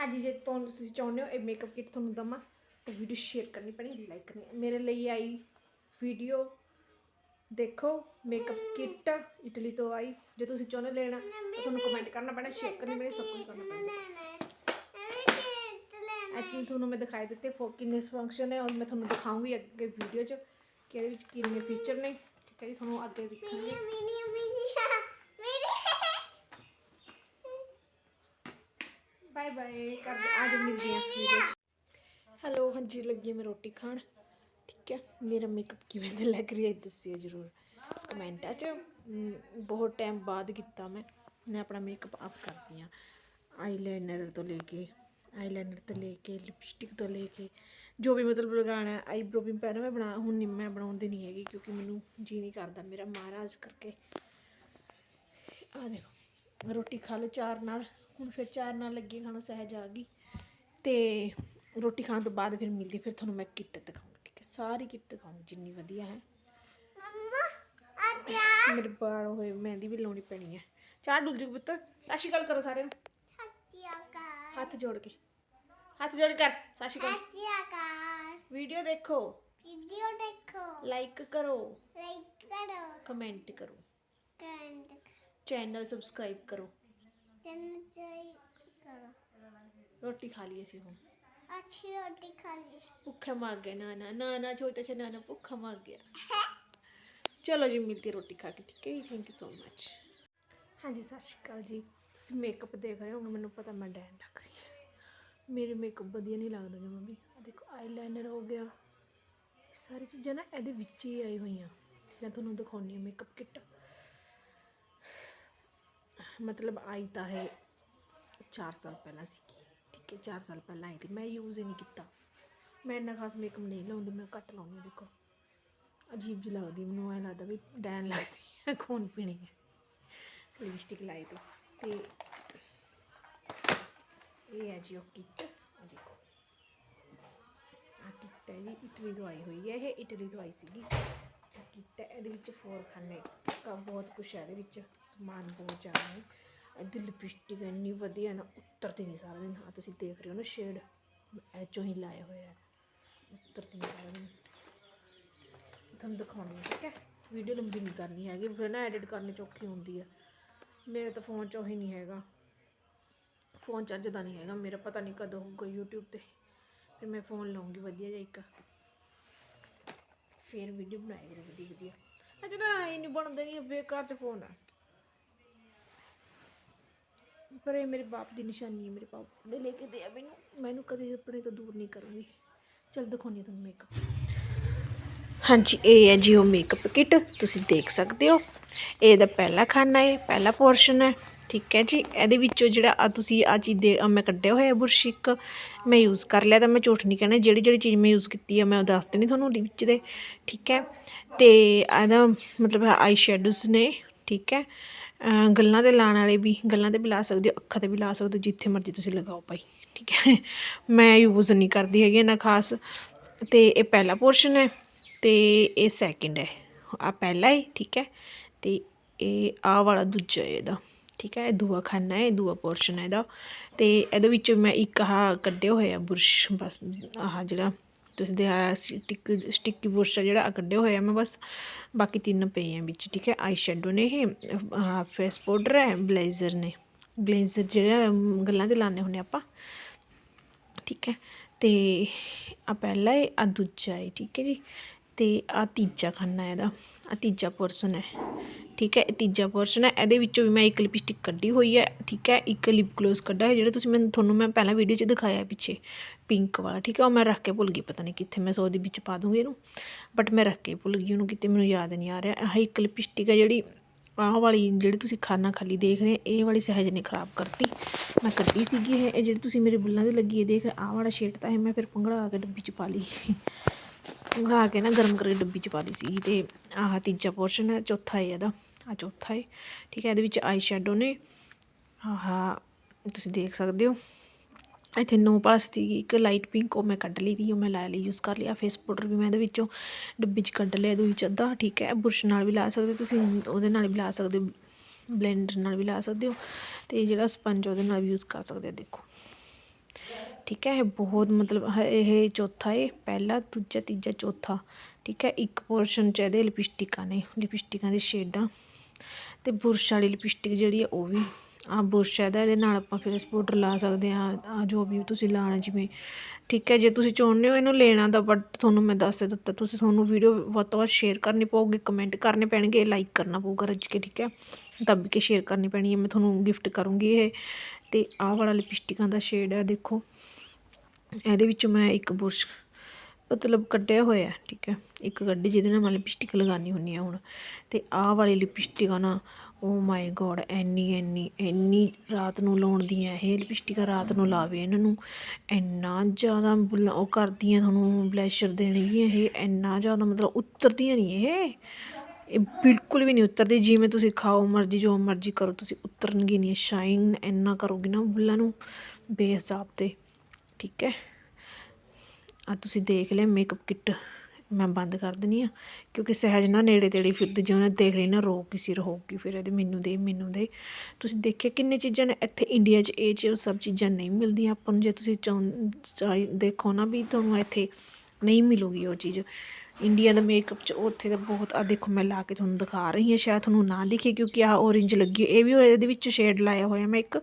ਹਾਂਜੀ, ਜੇ ਤੁਹਾਨੂੰ ਤੁਸੀਂ ਚਾਹੁੰਦੇ ਹੋ ਇਹ ਮੇਕਅਪ ਕਿਟ ਤੁਹਾਨੂੰ ਦਵਾਂ, ਤਾਂ ਵੀਡੀਓ ਸ਼ੇਅਰ ਕਰਨੀ ਪੈਣੀ ਲਾਈਕ ਕਰਨੀ। ਮੇਰੇ ਲਈ ਆਈ ਵੀਡੀਓ ਦੇਖੋ ਮੇਕਅਪ ਕਿਟ ਇਟਲੀ ਤੋਂ ਆਈ। ਜੇ ਤੁਸੀਂ ਚਾਹੁੰਦੇ ਲੈਣਾ, ਤਾਂ ਤੁਹਾਨੂੰ ਕਮੈਂਟ ਕਰਨਾ ਪੈਣਾ ਸ਼ੇਅਰ ਕਰਨੀ ਪੈਣੀ, ਸਭ ਕੁਝ ਕਰਨਾ ਪੈਣਾ। ਐਕਚੁਅਲੀ ਤੁਹਾਨੂੰ ਮੈਂ ਦਿਖਾਈ ਦਿੱਤੇ ਫੋ ਕਿੰਨੇ ਫੰਕਸ਼ਨ ਹੈ ਔਰ ਮੈਂ ਤੁਹਾਨੂੰ ਦਿਖਾਉਂਗੀ ਅੱਗੇ ਵੀਡੀਓ 'ਚ ਕਿ ਇਹਦੇ ਵਿੱਚ ਕਿੰਨੇ ਫੀਚਰ ਨੇ। ਠੀਕ ਹੈ ਜੀ, ਤੁਹਾਨੂੰ ਅੱਗੇ ਦਿਖਾਂਗੇ ਬਾਏ ਬਾਏ ਕਰ ਅੱਜ ਮਿਲਦੇ ਹਾਂ ਵੀਡੀਓ ਹੈਲੋ ਹਾਂਜੀ, ਲੱਗੀ ਮੈਂ ਰੋਟੀ ਖਾਣ। ਠੀਕ ਹੈ ਮੇਰਾ ਮੇਕਅਪ ਕਿਵੇਂ ਦਾ ਲੱਗ ਰਿਹਾ ਦੱਸਿਓ ਜਰੂਰ। ਕਮੈਂਟਾਂ 'ਚ ਬਹੁਤ ਟਾਈਮ ਬਾਅਦ ਕੀਤਾ ਮੈਂ। ਮੈਂ ਆਪਣਾ ਮੇਕਅਪ ਆਪ ਕਰਦੀ ਹਾਂ ਆਈਲਾਈਨਰ ਤੋਂ ਲੈ ਕੇ ਆਈਲਾਈਨਰ ਤੋਂ ਲੈ ਕੇ ਲਿਪਸਟਿਕ ਤੋਂ ਲੈ ਕੇ, ਜੋ ਵੀ ਮਤਲਬ ਲਗਾਉਣਾ ਹੈ ਆਈਬ੍ਰੋ ਵੀ ਪਹਿਲਾਂ ਮੈਂ ਬਣਾ, ਹੁਣ ਨਹੀਂ ਮੈਂ ਬਣਾਉਂਦੀ ਨਹੀਂ ਹੈਗੀ ਕਿਉਂਕਿ ਮੈਨੂੰ ਜੀ ਨਹੀਂ ਕਰਦਾ ਮੇਰਾ ਮਹਾਰਾਜ ਕਰਕੇ। ਆ ਦੇਖੋ, ਰੋਟੀ ਖਾ ਲਓ ਚਾਰ ਨਾਲ। ਹੁਣ ਫਿਰ ਚਾਰ ਨਾਲ ਲੱਗੀ ਖਾਣਾ ਸਹਿਜ ਆ ਗਈ। ਤੇ ਰੋਟੀ ਖਾਣ ਤੋਂ ਬਾਅਦ ਫਿਰ ਮਿਲਦੀ ਫਿਰ ਤੁਹਾਨੂੰ ਮੈਂ ਕਿੱਟ ਦਿਖਾਉਂਗੀ ਠੀਕ ਹੈ ਸਾਰੀ ਕਿੱਟ ਦਿਖਾਉਂਗੀ ਜਿੰਨੀ ਵਧੀਆ ਹੈ। ਮੇਰੇ ਬਾਲ ਹੋਏ ਮਹਿੰਦੀ ਵੀ ਲਾਉਣੀ ਪੈਣੀ ਹੈ। ਚਾਹ ਡੁੱਲ ਜੂ ਪੁੱਤ। ਸਤਿ ਸ਼੍ਰੀ ਅਕਾਲ ਕਰੋ ਸਾਰਿਆਂ ਨੂੰ। ਹੱਥ ਜੋੜ ਕੇ। ਹੱਥ ਜੋੜ ਕਰ। ਸਤਿ ਸ਼੍ਰੀ ਅਕਾਲ। ਵੀਡੀਓ ਦੇਖੋ। ਵੀਡੀਓ ਦੇਖੋ। ਲਾਈਕ ਕਰੋ। ਲਾਈਕ ਕਰੋ। ਕਮੈਂਟ ਕਰੋ। ਕੈਂਡ ਚੈਨਲ ਸਬਸਕ੍ਰਾਈਬ ਕਰੋ। ਕਰੋ। ਰੋਟੀ ਖਾ ਲਈ ਅਸੀਂ ਹੁਣ। ਅੱਛੀ ਰੋਟੀ ਖਾ ਲਈ। ਭੁੱਖਾ ਮਰ ਗਿਆ ਨਾ ਨਾ ਨਾ ਨਾ ਛੋਟਾ ਛੇ ਨਾ ਨਾ ਭੁੱਖਾ ਮਰ ਗਿਆ। ਚਲੋ ਜੀ ਮਿਲਤੀ ਰੋਟੀ ਖਾ ਕੇ ਠੀਕ ਹੈ ਜੀ? ਥੈਂਕ ਯੂ ਸੋ ਮਚ ਹਾਂਜੀ ਸਤਿ ਸ਼੍ਰੀ ਅਕਾਲ ਜੀ। ਤੁਸੀਂ ਮੇਕਅਪ ਦੇਖ ਰਹੇ ਹੋਗੇ ਮੈਨੂੰ ਪਤਾ ਮੈਂ ਡੈਨ ਲੱਗ ਰਹੀ ਹੈ ਮੇਰੇ ਮੇਕਅਪ ਵਧੀਆ ਨਹੀਂ ਲੱਗਦਾ ਵੀ ਆਹ ਦੇਖੋ ਆਈਲਾਈਨਰ ਹੋ ਗਿਆ। ਇਹ ਸਾਰੀ ਚੀਜ਼ਾਂ ਨਾ ਇਹਦੇ ਵਿੱਚ ਹੀ ਆਈ ਹੋਈਆਂ। ਮੈਂ ਤੁਹਾਨੂੰ ਦਿਖਾਉਣੀ ਹਾਂ ਮੇਕਅਪ ਕਿੱਟ। ਮਤਲਬ ਆਈ ਤਾਂ ਹੈ 4 ਸਾਲ ਪਹਿਲਾਂ ਸੀਗੀ ਠੀਕ ਹੈ 4 ਸਾਲ ਪਹਿਲਾਂ ਆਈ ਸੀ ਮੈਂ ਯੂਜ਼ ਹੀ ਨਹੀਂ ਕੀਤਾ। ਮੈਂ ਇੰਨਾ ਖਾਸ ਮੇਕਅਪ ਨਹੀਂ ਲਾਉਂਦੀ, ਮੈਂ ਘੱਟ ਲਾਉਂਦੀ ਹਾਂ, ਦੇਖੋ। ਅਜੀਬ ਜਿਹੀ ਲੱਗਦੀ ਮੈਨੂੰ ਐਂ ਲੱਗਦਾ ਵੀ ਡੈਨ ਲੱਗਦੀ ਹੈ ਖੂਨ ਪੀਣੀ ਹੈ ਲਿਪਸਟਿਕ ਲਾਈ ਤੋਂ। ਤੇ ਇਹ ਹੈ ਜੀ ਉਹ ਕਿੱਟ ਆਹ ਦੇਖੋ। ਆ ਕਿੱਟ ਹੈ ਜੀ ਇਟਲੀ ਤੋਂ ਆਈ ਹੋਈ ਹੈ, ਇਹ ਇਟਲੀ ਤੋਂ ਆਈ ਸੀਗੀ। ਆਹ ਇਹਦੇ ਵਿੱਚ ਫੋਰ ਖਾਨੇ ਕਾ ਬਹੁਤ ਕੁਛ ਹੈ ਇਹਦੇ ਵਿੱਚ। ਸਮਾਨ ਬਹੁਤ ਜ਼ਿਆਦਾ ਹੈ ਇਹਦੀ ਲਿਪਸਟਿਕ ਇੰਨੀ ਵਧੀਆ ਨਾ, ਉੱਤਰਦੀ ਨਹੀਂ ਸਾਰਾ ਦਿਨ। ਆ ਤੁਸੀਂ ਦੇਖ ਰਹੇ ਹੋ ਨਾ ਸ਼ੇਡ ਇਹ 'ਚੋਂ ਹੀ ਲਾਇਆ ਹੋਇਆ ਹੈ। ਉੱਤਰਦੀ ਨਹੀਂ ਸਾਰਾ ਦਿਨ। ਤੁਹਾਨੂੰ ਦਿਖਾਉਣੀ ਹੈ ਠੀਕ ਹੈ? ਵੀਡੀਓ ਲੰਬੀ ਨਹੀਂ ਕਰਨੀ ਹੈਗੀ, ਫਿਰ ਨਾ ਐਡਿਟ ਕਰਨੀ ਚੌਖੀ ਹੁੰਦੀ ਹੈ ਮੇਰੇ ਤਾਂ ਫੋਨ 'ਚ ਹੀ ਨਹੀਂ ਹੈਗਾ। ਫੋਨ ਚੱਜਦਾ ਨਹੀਂ ਹੈਗਾ। ਮੇਰਾ ਪਤਾ ਨਹੀਂ ਕਦੋਂ ਹੋਊਗਾ YouTube ਤੇ। ਫਿਰ ਮੈਂ ਫੋਨ ਲਵਾਂਗੀ ਵਧੀਆ ਜਿਹਾ ਇੱਕ। ਫਿਰ ਵੀਡੀਓ ਬਣਾਇਆ ਕਰਾਂ ਵਧੀਆ ਵਧੀਆ। ਅੱਜ ਤਾਂ ਇਹ ਨਹੀਂ ਬਣਦੇ ਨਹੀਂ ਬੇਕਾਰ ਚ ਫੋਨ ਹੈ ਪਰ ਇਹ ਮੇਰੇ ਬਾਪ ਦੀ ਨਿਸ਼ਾਨੀ ਹੈ ਮੇਰੇ ਬਾਪ ਨੇ ਲੈ ਕੇ ਦਿਆ ਮੈਨੂੰ। ਮੈਨੂੰ ਕਦੇ ਆਪਣੇ ਤੋਂ ਦੂਰ ਨਹੀਂ ਕਰੂੰਗੀ। ਚਲ ਦਿਖਾਉਣੀ ਤੁਹਾਨੂੰ ਮੇਕਅਪ ਹਾਂਜੀ, ਇਹ ਹੈ ਜੀ ਉਹ ਮੇਕਅਪ ਕਿਟ ਤੁਸੀਂ ਦੇਖ ਸਕਦੇ ਹੋ। ਇਹਦਾ ਪਹਿਲਾ ਖਾਨਾ ਹੈ, ਪਹਿਲਾ ਪੋਰਸ਼ਨ ਹੈ। ਠੀਕ ਹੈ ਜੀ। ਇਹਦੇ ਵਿੱਚੋਂ ਜਿਹੜਾ ਆ ਤੁਸੀਂ ਆ ਚੀਜ਼ ਦੇ ਮੈਂ ਕੱਢਿਆ ਹੋਇਆ ਬੁਰਸ਼ ਇੱਕ ਮੈਂ ਯੂਜ਼ ਕਰ ਲਿਆ ਤਾਂ ਮੈਂ ਝੂਠ ਨਹੀਂ ਕਹਿਣਾ। ਜਿਹੜੀ ਜਿਹੜੀ ਚੀਜ਼ ਮੈਂ ਯੂਜ਼ ਕੀਤੀ ਆ, ਮੈਂ ਉਹ ਦੱਸ ਦੇਣੀ ਤੁਹਾਨੂੰ ਉਹਦੇ ਵਿੱਚ ਦੇ। ਠੀਕ ਹੈ। ਤੇ ਇਹਦਾ ਮਤਲਬ ਆਈ ਸ਼ੈਡੋਜ਼ ਨੇ। ਠੀਕ ਹੈ। ਗੱਲਾਂ ਤੇ ਲਾਉਣ ਵਾਲੇ ਵੀ ਗੱਲਾਂ ਤੇ ਵੀ ਲਾ ਸਕਦੇ ਹੋ, ਅੱਖਾਂ ਤੇ ਵੀ ਲਾ ਸਕਦੇ ਹੋ, ਜਿੱਥੇ ਮਰਜ਼ੀ ਤੁਸੀਂ ਲਗਾਓ ਭਾਈ। ਠੀਕ ਹੈ। ਮੈਂ ਯੂਜ਼ ਨਹੀਂ ਕਰਦੀ ਹੈਗੀ ਨਾ ਖਾਸ। ਤੇ ਇਹ ਪਹਿਲਾ ਪੋਰਸ਼ਨ ਹੈ ਤੇ ਇਹ ਸੈਕਿੰਡ ਹੈ। ਆ ਪਹਿਲਾ ਹੈ, ਠੀਕ ਹੈ। ਤੇ ਇਹ ਆ ਵਾਲਾ ਦੂਜਾ ਹੈ ਇਹਦਾ। ਠੀਕ ਹੈ, ਇਹ ਦੂਆ ਖਾਨਾ ਹੈ, ਇਹ ਦੂਆ ਪੋਰਸ਼ਨ ਹੈ ਇਹਦਾ। ਤੇ ਇਹਦੇ ਵਿੱਚ ਮੈਂ ਇੱਕ ਆਹ ਕੱਢਿਆ ਆ ਬੁਰਸ਼, ਬਸ ਆਹ ਜਿਹੜਾ ਤੁਸੀਂ ਦੇ ਆ ਸਟਿਕ ਸਟਿੱਕੀ ਬੁਰਸ਼ ਆ ਜਿਹੜਾ, ਆਹ ਕੱਢਿਆ ਹੋਇਆ ਮੈਂ ਬਸ। ਬਾਕੀ ਤਿੰਨ ਪਏ ਆ ਵਿੱਚ, ਠੀਕ ਹੈ। ਆਈ ਸ਼ੈਡੋ ਨੇ ਇਹ ਫੇਸ ਪਾਊਡਰ ਹੈ ਬਲੇਜ਼ਰ ਨੇ। ਬਲੇਜ਼ਰ ਜਿਹੜਾ ਗੱਲਾਂ ਤੇ ਲਾਉਂਦੇ ਹੁੰਦੇ ਆਪਾਂ। ਠੀਕ ਹੈ। ਤੇ ਆ ਪਹਿਲਾ ਹੈ ਆ ਦੂਜਾ ਹੈ, ਠੀਕ ਹੈ ਜੀ। ਤੇ ਆ ਤੀਜਾ ਖਾਨਾ ਇਹਦਾ ਆ ਤੀਜਾ ਪੋਰਸ਼ਨ ਹੈ। ਠੀਕ ਹੈ, ਇਹ ਤੀਜਾ ਪੋਰਸ਼ਨ ਹੈ, ਇਹਦੇ ਵਿੱਚੋਂ ਵੀ ਮੈਂ ਇੱਕ ਲਿਪਸਟਿਕ ਕੱਢੀ ਹੋਈ ਹੈ, ਠੀਕ ਹੈ, ਇੱਕ ਲਿਪ ਗਲੋਸ ਕੱਢਾ ਹੈ ਜਿਹੜਾ ਤੁਸੀਂ ਮੈਨੂੰ ਤੁਹਾਨੂੰ ਮੈਂ ਪਹਿਲਾਂ ਵੀਡੀਓ 'ਚ ਦਿਖਾਇਆ ਪਿੱਛੇ ਪਿੰਕ ਵਾਲਾ, ਠੀਕ ਹੈ, ਉਹ ਮੈਂ ਰੱਖ ਕੇ ਭੁੱਲ ਗਈ, ਪਤਾ ਨਹੀਂ ਕਿੱਥੇ, ਮੈਂ ਸੋ ਦੇ ਵਿੱਚ ਪਾ ਦੂੰਗੀ ਇਹਨੂੰ ਬਟ ਮੈਂ ਰੱਖ ਕੇ ਭੁੱਲ ਗਈ ਉਹਨੂੰ, ਕਿਤੇ ਮੈਨੂੰ ਯਾਦ ਨਹੀਂ ਆ ਰਿਹਾ, ਆਹ ਇੱਕ ਲਿਪਸਟਿਕ ਹੈ ਜਿਹੜੀ, ਆਹ ਵਾਲੀ ਜਿਹੜੀ ਤੁਸੀਂ ਖਾਨਾ ਖਾਲੀ ਦੇਖ ਰਹੇ ਇਹ ਵਾਲੀ ਸਹਿਜ ਨੇ ਖਰਾਬ ਕਰਤੀ, ਮੈਂ ਕੱਢੀ ਸੀਗੀ ਇਹ ਇਹ ਜਿਹੜੀ ਤੁਸੀਂ ਮੇਰੇ ਬੁੱਲਾਂ ਤੇ ਲੱਗੀ ਹੈ, ਦੇਖ, ਆਹ ਵਾਲਾ ਸ਼ੇਡ ਤਾਂ ਇਹ ਮੈਂ ਫਿਰ ਪੰਗੜਾ ਕੇ ਡੱਬੀ 'ਚ ਪਾ ਲਈ ਪੰਗਾ ਕੇ ਨਾ ਗਰਮ ਕਰਕੇ ਡੱਬੀ 'ਚ ਪਾ ਲਈ ਸੀ ਤੇ ਆਹ ਤੀਜਾ ਪੋਰਸ਼ਨ ਹੈ, ਚੌਥਾ ਹੈ ਇਹਦਾ। ਆ ਚੌਥਾ ਹੈ ਠੀਕ ਹੈ, ਇਹਦੇ ਵਿੱਚ ਆਈ ਸ਼ੈਡੋ ਨੇ। ਆਹ, ਤੁਸੀਂ ਦੇਖ ਸਕਦੇ ਹੋ। ਇੱਥੇ ਨੋ ਪਾਸ ਦੀ ਇੱਕ ਲਾਈਟ ਪਿੰਕ ਉਹ ਮੈਂ ਕੱਢ ਲਈ ਦੀ, ਉਹ ਮੈਂ ਲੈ ਲਈ ਯੂਜ਼ ਕਰ ਲਿਆ। ਫੇਸ ਪਾਊਡਰ ਵੀ ਮੈਂ ਇਹਦੇ ਵਿੱਚੋਂ ਡੱਬੀ 'ਚ ਕੱਢ ਲਿਆ, ਇਹਦੇ ਵਿੱਚ ਅੱਧਾ। ਠੀਕ ਹੈ ਬੁਰਸ਼ ਨਾਲ ਵੀ ਲਾ ਸਕਦੇ ਤੁਸੀਂ, ਉਹਦੇ ਨਾਲ ਵੀ ਲਾ ਸਕਦੇ ਹੋ ਬਲੈਂਡਰ ਨਾਲ ਵੀ ਲਾ ਸਕਦੇ ਹੋ। ਤੇ ਜਿਹੜਾ ਸਪੰਜ ਉਹਦੇ ਨਾਲ ਵੀ ਯੂਜ਼ ਕਰ ਸਕਦੇ ਹੋ ਦੇਖੋ। ਠੀਕ ਹੈ, ਇਹ ਬਹੁਤ ਮਤਲਬ ਇਹ ਚੌਥਾ ਹੈ ਪਹਿਲਾ, ਦੂਜਾ, ਤੀਜਾ, ਚੌਥਾ। ਠੀਕ ਹੈ, ਇੱਕ ਪੋਰਸ਼ਨ ਚ ਇਹਦੇ ਲਿਪਸਟਿਕਾਂ ਨੇ ਲਿਪਸਟਿਕਾਂ ਦੇ ਸ਼ੇਡਾਂ ਤੇ ਬੁਰਸ਼ ਵਾਲੀ ਲਿਪਸਟਿਕ ਜਿਹੜੀ ਹੈ ਉਹ ਵੀ ਆ ਬੁਰਸ਼ ਹੈ ਇਹਦਾ, ਇਹਦੇ ਨਾਲ ਆਪਾਂ ਫੇਸ ਪਾਊਡਰ ਲਾ ਸਕਦੇ ਹਾਂ ਆ ਜੋ ਵੀ ਤੁਸੀਂ ਲਾਣਾ ਜਿਵੇਂ, ਠੀਕ ਹੈ, ਜੇ ਤੁਸੀਂ ਚਾਹੁੰਦੇ ਹੋ ਇਹਨੂੰ ਲੈਣਾ ਤਾਂ ਬਟ ਤੁਹਾਨੂੰ ਮੈਂ ਦੱਸ ਦਿੱਤਾ, ਤੁਸੀਂ ਤੁਹਾਨੂੰ ਵੀਡੀਓ ਵੱਧ ਤੋਂ ਵੱਧ ਸ਼ੇਅਰ ਕਰਨੀ ਪਊਗੀ ਕਮੈਂਟ ਕਰਨੇ ਪੈਣਗੇ ਲਾਈਕ ਕਰਨਾ ਪਊਗਾ ਰੱਜ ਕੇ, ਠੀਕ ਹੈ, ਦੱਬ ਕੇ ਸ਼ੇਅਰ ਕਰਨੀ ਪੈਣੀ ਹੈ, ਮੈਂ ਤੁਹਾਨੂੰ ਗਿਫਟ ਕਰੂੰਗੀ ਇਹ, ਤੇ ਆਹ ਵਾਲਾ ਲਿਪਸਟਿਕਾਂ ਦਾ ਸ਼ੇਡ ਹੈ ਦੇਖੋ, ਇਹਦੇ ਵਿੱਚ ਮੈਂ ਇੱਕ ਬੁਰਸ਼ ਮਤਲਬ ਕੱਢਿਆ ਹੋਇਆ ਠੀਕ ਹੈ। ਇੱਕ ਗੱਡੀ ਜਿਹਦੇ ਨਾਲ ਮੈਂ ਲਿਪਸਟਿਕ ਲਗਾਉਣੀ ਹੁੰਦੀ ਆ ਹੁਣ। ਤੇ ਆਹ ਵਾਲੀ ਲਿਪਸਟਿਕ ਆ ਨਾ ਓ ਮਾਈ ਗੋਡ ਐਨੀ ਐਨੀ ਐਨੀ ਰਾਤ ਨੂੰ ਲਾਉਣ ਦੀਆਂ ਇਹ ਲਿਪਸਟਿਕਾਂ ਰਾਤ ਨੂੰ ਲਾਵੇ ਇਹਨਾਂ ਨੂੰ। ਇੰਨਾ ਜ਼ਿਆਦਾ ਬੁਲਾ, ਉਹ ਕਰਦੀਆਂ ਤੁਹਾਨੂੰ ਬਲੈਸ਼ਰ ਦੇਣਗੀਆਂ ਇਹ, ਇੰਨਾ ਜ਼ਿਆਦਾ ਮਤਲਬ ਉਤਰਦੀਆਂ ਨਹੀਂ ਇਹ। ਇਹ ਬਿਲਕੁਲ ਵੀ ਨਹੀਂ ਉਤਰਦੀ। ਜਿਵੇਂ ਤੁਸੀਂ ਖਾਓ ਮਰਜ਼ੀ, ਜੋ ਮਰਜ਼ੀ ਕਰੋ, ਤੁਸੀਂ ਉਤਰਨਗੇ ਨਹੀਂ। ਸ਼ਾਈਨ ਇੰਨਾ ਕਰੋਗੇ ਨਾ ਬੁੱਲਾਂ ਨੂੰ, ਬੇਹਿਸਾਬ ਤੇ, ਠੀਕ ਹੈ। ਆ ਤੁਸੀਂ ਦੇਖ ਲਿਆ ਮੇਕਅਪ ਕਿੱਟ ਮੈਂ ਬੰਦ ਕਰ ਦਿੰਦੀ ਆ, ਕਿਉਂਕਿ ਸਹਿਜ ਨਾ ਨੇੜੇ ਤੇੜੇ ਫਿਰਦੀ ਜੇ ਉਹਨੇ ਦੇਖ ਲਈ ਨਾ ਰੋ ਕਿਸੇ ਰਹੂਗੀ ਫਿਰ ਇਹਦੇ, ਮੈਨੂੰ ਦੇ ਮੈਨੂੰ ਦੇ। ਤੁਸੀਂ ਦੇਖਿਆ ਕਿੰਨੇ ਚੀਜ਼ਾਂ ਨੇ, ਇੱਥੇ ਇੰਡੀਆ 'ਚ ਇਹ ਚ ਸਭ ਚੀਜ਼ਾਂ ਨਹੀਂ ਮਿਲਦੀਆਂ ਆਪਾਂ ਨੂੰ, ਜੇ ਤੁਸੀਂ ਚਾਹੁੰ, ਚਾਹੀ- ਦੇਖੋ ਨਾ ਵੀ ਤੁਹਾਨੂੰ ਇੱਥੇ ਨਹੀਂ ਮਿਲੂਗੀ ਉਹ ਚੀਜ਼। ਇੰਡੀਆ ਦਾ ਮੇਕਅਪ 'ਚ ਉੱਥੇ ਤਾਂ ਬਹੁਤ ਆ ਦੇਖੋ ਮੈਂ ਲਾ ਕੇ ਤੁਹਾਨੂੰ ਦਿਖਾ ਰਹੀ ਹਾਂ, ਸ਼ਾਇਦ ਤੁਹਾਨੂੰ ਨਾ ਦਿਖੇ, ਕਿਉਂਕਿ ਆ orange ਲੱਗੀ ਇਹ ਵੀ ਇਹਦੇ ਵਿੱਚ ਸ਼ੇਡ ਲਾਇਆ ਹੋਇਆ ਮੈਂ ਇੱਕ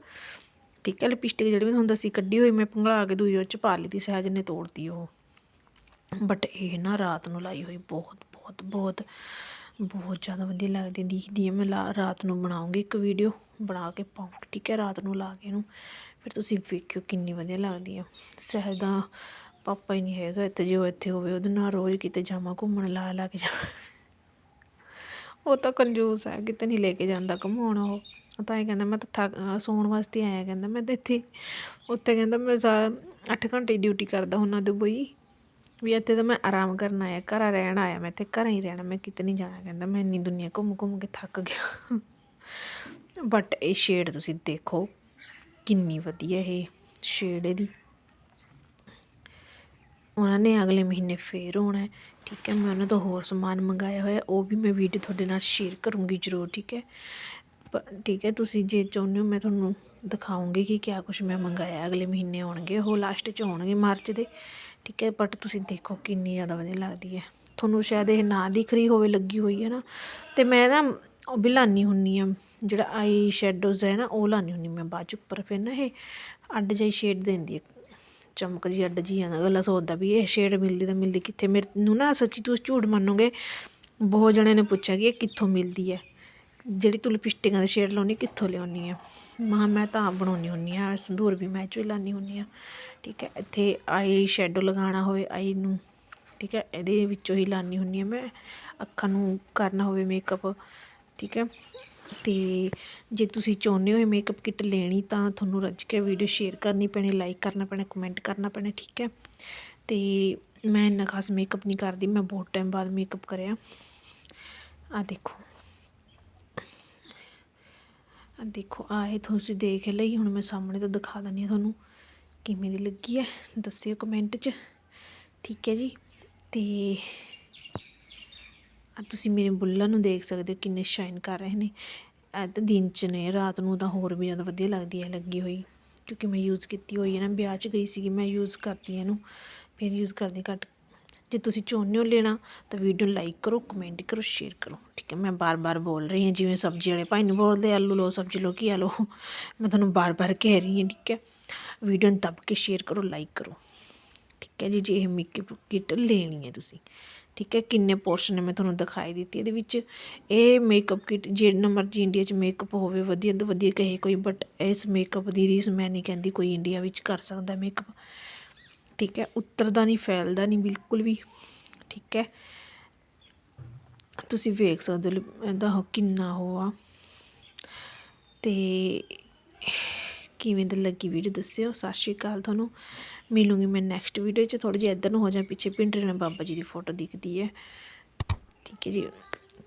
ਠੀਕ ਹੈ ਲਿਪਸਟਿਕ ਜਿਹੜੀ ਮੈਂ ਤੁਹਾਨੂੰ ਦੱਸੀ ਕੱਢੀ ਹੋਈ ਮੈਂ ਪੰਗਲਾ ਕੇ ਦੂਈ ਉਹ 'ਚ ਪਾ ਲਈ ਤੀ, ਸਹਿਜ ਨੇ ਤੋੜਤੀ ਉਹ। ਬਟ ਇਹ ਨਾ ਰਾਤ ਨੂੰ ਲਾਈ ਹੋਈ ਬਹੁਤ ਬਹੁਤ ਬਹੁਤ ਬਹੁਤ ਜ਼ਿਆਦਾ ਵਧੀਆ ਲੱਗਦੀ, ਦਿਖਦੀ ਹੈ। ਮੈਂ ਰਾਤ ਨੂੰ ਬਣਾਉਂਗੀ ਇੱਕ ਵੀਡੀਓ ਬਣਾ ਕੇ ਪਾਉਂਗੀ, ਠੀਕ ਹੈ? ਰਾਤ ਨੂੰ ਲਾ ਕੇ ਇਹਨੂੰ। ਫਿਰ ਤੁਸੀਂ ਵੇਖਿਓ ਕਿੰਨੀ ਵਧੀਆ ਲੱਗਦੀ ਹੈ ਸਹਿਜ ਦਾ ਪਾਪਾ ਹੀ ਨਹੀਂ ਹੈਗਾ, ਇੱਥੇ ਜੋ ਇੱਥੇ ਹੋਵੇ, ਉਹਦੇ ਨਾਲ ਰੋਜ਼ ਕਿਤੇ ਜਾਵਾਂ, ਘੁੰਮਣ ਲਾ ਲਾ ਕੇ ਜਾ ਉਹ ਤਾਂ ਕੰਜੂਸ ਹੈ, ਕਿਤੇ ਨਹੀਂ ਲੈ ਕੇ ਜਾਂਦਾ ਘੁਮਾਉਣ ਉਹ। ਉਹ ਤਾਂ ਇਹ ਕਹਿੰਦਾ ਮੈਂ ਤਾਂ ਥੱਕ ਸੌਣ ਵਾਸਤੇ ਆਇਆ, ਕਹਿੰਦਾ ਮੈਂ ਤਾਂ ਇੱਥੇ ਉੱਥੇ ਕਹਿੰਦਾ ਮੈਂ 8 ਘੰਟੇ ਡਿਊਟੀ ਕਰਦਾ ਹੁੰਦਾ ਦੁਬਈ ਵੀ ਇੱਥੇ ਤਾਂ ਮੈਂ ਆਰਾਮ ਕਰਨ ਆਇਆ, ਘਰ ਰਹਿਣ ਆਇਆ, ਮੈਂ ਇੱਥੇ ਘਰਾਂ ਹੀ ਰਹਿਣਾ, ਮੈਂ ਕਿਤੇ ਨਹੀਂ ਜਾਣਾ, ਕਹਿੰਦਾ ਮੈਂ ਇੰਨੀ ਦੁਨੀਆ ਘੁੰਮ ਘੁੰਮ ਕੇ ਥੱਕ ਗਿਆ। ਬਟ ਇਹ ਸ਼ੇਡ ਤੁਸੀਂ ਦੇਖੋ, ਕਿੰਨੀ ਵਧੀਆ ਇਹ ਸ਼ੇਡ ਇਹਦੀ। ਉਹਨਾਂ ਨੇ ਅਗਲੇ ਮਹੀਨੇ ਫੇਰ ਆਉਣਾ ਹੈ, ਠੀਕ ਹੈ, ਮੈਂ ਉਹਨਾਂ ਤੋਂ ਹੋਰ ਸਮਾਨ ਮੰਗਾਇਆ ਹੋਇਆ, ਉਹ ਵੀ ਮੈਂ ਵੀਡੀਓ ਤੁਹਾਡੇ ਨਾਲ ਸ਼ੇਅਰ ਕਰੂੰਗੀ ਜ਼ਰੂਰ, ਠੀਕ ਹੈ। ਠੀਕ ਹੈ, ਤੁਸੀਂ ਜੇ ਚਾਹੁੰਦੇ ਹੋ ਮੈਂ ਤੁਹਾਨੂੰ ਦਿਖਾਉਂਗੀ ਕਿ ਕਿਆ ਕੁਝ ਮੈਂ ਮੰਗਾਇਆ, ਅਗਲੇ ਮਹੀਨੇ ਆਉਣਗੇ, ਉਹ ਲਾਸਟ 'ਚ ਆਉਣਗੇ ਮਾਰਚ ਦੇ, ਠੀਕ ਹੈ ਬਟ ਤੁਸੀਂ ਦੇਖੋ ਕਿੰਨੀ ਜ਼ਿਆਦਾ ਵਧੀਆ ਲੱਗਦੀ ਹੈ। ਤੁਹਾਨੂੰ ਸ਼ਾਇਦ ਇਹ ਨਾ ਦਿਖ ਰਹੀ ਹੋਵੇ, ਲੱਗੀ ਹੋਈ ਹੈ ਨਾ, ਤੇ ਮੈਂ ਨਾ ਉਹ ਵੀ ਲਾਨੀ ਹੁੰਨੀ ਆ, ਜਿਹੜਾ ਆਈ ਸ਼ੈਡੋਜ਼ ਹੈ ਨਾ, ਉਹ ਲਾਨੀ ਹੁੰਨੀ ਮੈਂ ਬਾਅਦ ਚ ਉੱਪਰ ਫਿਰ ਨਾ ਇਹ ਅੱਡ ਜਿਹੀ ਸ਼ੇਡ ਦਿੰਦੀ ਹੈ, ਚਮਕ ਜੀ ਅੱਡ ਜੀ ਆਂਦਾ ਅਗਲਾ ਸੋਚਦਾ ਵੀ ਇਹ ਸ਼ੇਡ ਮਿਲਦੀ ਤਾਂ ਮਿਲਦੀ ਕਿੱਥੇ, ਮੇਰੇ ਨੂੰ ਨਾ ਸੱਚੀ ਤੁਸੀਂ ਝੂਠ ਮੰਨੋਗੇ, ਬਹੁਤ ਜਣਿਆਂ ਨੇ ਪੁੱਛਿਆ ਕਿ ਇਹ ਕਿੱਥੋਂ ਮਿਲਦੀ ਹੈ। ਜਿਹੜੀ ਤੂੰ ਲਿਪਸਟਿਕਾਂ ਦੇ ਸ਼ੇਡ ਲਾਉਣੀ ਕਿੱਥੋਂ ਲਿਆਉਣੀ ਆ? ਮਾਂ ਮੈਂ ਤਾਂ ਆਪ ਬਣਾਉਣੀ ਹੁੰਨੀ ਆ, ਸੰਧੂਰ ਵੀ ਮੈਂ ਚੋਂ ਹੀ ਲਾਉਣੀ ਹੁੰਨੀ ਆ। ਠੀਕ ਹੈ, ਇੱਥੇ ਆਈ ਸ਼ੈਡੋ ਲਗਾਉਣਾ ਹੋਵੇ, ਆਈ ਨੂੰ, ਠੀਕ ਹੈ, ਇਹਦੇ ਵਿੱਚੋਂ ਹੀ ਲਾਉਣੀ ਹੁੰਨੀ ਆ ਮੈਂ। ਅੱਖਾਂ ਨੂੰ ਕਰਨਾ ਹੋਵੇ ਮੇਕਅਪ ਠੀਕ ਹੈ। ਤੇ ਜੇ ਤੁਸੀਂ ਚਾਹੁੰਦੇ ਹੋ ਇਹ ਮੇਕਅਪ ਕਿੱਟ ਲੈਣੀ, ਤਾਂ ਤੁਹਾਨੂੰ ਰੱਜ ਕੇ ਵੀਡੀਓ ਸ਼ੇਅਰ ਕਰਨੀ ਪੈਣੀ ਲਾਈਕ ਕਰਨਾ ਪੈਣਾ ਕਮੈਂਟ ਕਰਨਾ ਪੈਣਾ, ਠੀਕ ਹੈ। ਤੇ ਮੈਂ ਇੰਨਾ ਖਾਸ ਮੇਕਅਪ ਨਹੀਂ ਕਰਦੀ, ਮੈਂ ਬਹੁਤ ਟਾਈਮ ਬਾਅਦ ਮੇਕਅਪ ਕਰਿਆ। ਆ ਦੇਖੋ। ਆ ਦੇਖੋ ਆਏ ਇਹ ਤੁਸੀਂ ਦੇਖ ਲਈ, ਹੁਣ ਮੈਂ ਸਾਹਮਣੇ ਤੋਂ ਦਿਖਾ ਦਿੰਦੀ ਹਾਂ ਤੁਹਾਨੂੰ ਕਿਵੇਂ ਦੀ ਲੱਗੀ ਹੈ। ਦੱਸਿਓ ਕਮੈਂਟ 'ਚ। ਠੀਕ ਹੈ ਜੀ। ਤੇ ਆ ਤੁਸੀਂ ਮੇਰੇ ਬੁੱਲਾਂ ਨੂੰ ਦੇਖ ਸਕਦੇ ਹੋ ਕਿੰਨੇ ਸ਼ਾਈਨ ਕਰ ਰਹੇ ਨੇ। ਇਹ ਤਾਂ ਦਿਨ 'ਚ ਨੇ, ਰਾਤ ਨੂੰ ਤਾਂ ਹੋਰ ਵੀ ਜ਼ਿਆਦਾ ਵਧੀਆ ਲੱਗਦੀ ਹੈ ਲੱਗੀ ਹੋਈ। ਕਿਉਂਕਿ ਮੈਂ ਯੂਜ਼ ਕੀਤੀ ਹੋਈ ਹੈ ਨਾ, ਵਿਆਹ 'ਚ ਗਈ ਸੀਗੀ, ਮੈਂ ਯੂਜ਼ ਕਰਦੀ ਹਾਂ ਇਹਨੂੰ। ਫਿਰ ਯੂਜ਼ ਕਰਦੀ ਘੱਟ ਜੇ ਤੁਸੀਂ ਚਾਹੁੰਦੇ ਹੋ ਲੈਣਾ, ਤਾਂ ਵੀਡੀਓ ਲਾਈਕ ਕਰੋ ਕਮੈਂਟ ਕਰੋ ਸ਼ੇਅਰ ਕਰੋ। ਠੀਕ ਹੈ, ਮੈਂ ਬਾਰ-ਬਾਰ ਬੋਲ ਰਹੀ ਹਾਂ, ਜਿਵੇਂ ਸਬਜ਼ੀ ਵਾਲੇ ਭਾਈ ਨੂੰ ਬੋਲਦੇ, ਆਲੂ ਲਓ, ਸਬਜ਼ੀ ਲਓ ਕੀ ਲਓ। ਮੈਂ ਤੁਹਾਨੂੰ ਬਾਰ-ਬਾਰ ਕਹਿ ਰਹੀ ਹਾਂ, ਠੀਕ ਹੈ। ਵੀਡੀਓ ਨੂੰ ਦੱਬ ਕੇ ਸ਼ੇਅਰ ਕਰੋ ਲਾਈਕ ਕਰੋ। ਠੀਕ ਹੈ ਜੀ, ਜੇ ਇਹ ਮੇਕਅਪ ਕਿਟ ਲੈਣੀ ਹੈ ਤੁਸੀਂ। ਠੀਕ ਹੈ, ਕਿੰਨੇ ਪੋਰਸ਼ਨ ਨੇ ਮੈਂ ਤੁਹਾਨੂੰ ਦਿਖਾਈ ਦਿੱਤੀ, ਇਹਦੇ ਵਿੱਚ ਇਹ ਮੇਕਅਪ ਕਿਟ ਜਿਹੜਾ ਮਰਜ਼ੀ ਇੰਡੀਆ 'ਚ ਮੇਕਅਪ ਹੋਵੇ, ਵਧੀਆ ਤੋਂ ਵਧੀਆ ਕਹੇ ਕੋਈ ਬਟ ਇਸ ਮੇਕਅਪ ਦੀ ਰੀਸ ਮੈਂ ਨਹੀਂ ਕਹਿੰਦੀ, ਕੋਈ ਇੰਡੀਆ ਵਿੱਚ ਕਰ ਸਕਦਾ ਮੇਕਅਪ ਠੀਕ ਹੈ ਉੱਤਰਦਾ ਨਹੀਂ, ਫੈਲਦਾ ਨਹੀਂ, ਬਿਲਕੁਲ ਵੀ, ਠੀਕ ਹੈ। ਤੁਸੀਂ ਵੇਖ ਸਕਦੇ ਹੋ, ਇਹਦਾ ਉਹ ਕਿੰਨਾ ਉਹ ਆ। ਤੇ ਕਿਵੇਂ ਦੀ ਲੱਗੀ ਵੀਡੀਓ ਦੱਸਿਓ। ਸਤਿ ਸ਼੍ਰੀ ਅਕਾਲ ਤੁਹਾਨੂੰ। ਮਿਲੂੰਗੀ ਮੈਂ ਨੈਕਸਟ ਵੀਡੀਓ 'ਚ। ਥੋੜੀ ਜਿਹੀ ਇੱਧਰ ਨੂੰ ਹੋ ਜਾ, ਪਿੱਛੇ ਪਿੰਡਰੇ ਨਾਲ ਬਾਬਾ ਜੀ ਦੀ ਫੋਟੋ ਦਿਖਦੀ ਹੈ। ਠੀਕ ਹੈ ਜੀ।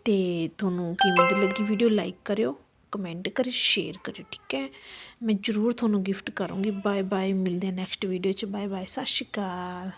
ਤੇ ਤੁਹਾਨੂੰ ਕਿਵੇਂ ਦੀ ਲੱਗੀ ਵੀਡੀਓ ਲਾਈਕ ਕਰਿਓ। ਕਮੈਂਟ ਕਰਿਓ ਸ਼ੇਅਰ ਕਰਿਓ ਠੀਕ ਹੈ? ਮੈਂ ਜ਼ਰੂਰ ਤੁਹਾਨੂੰ ਗਿਫਟ ਕਰੂੰਗੀ। ਬਾਏ ਬਾਏ ਮਿਲਦੇ ਹਾਂ ਨੈਕਸਟ ਵੀਡੀਓ 'ਚ। ਬਾਏ ਬਾਏ ਸਤਿ ਸ਼੍ਰੀ ਅਕਾਲ।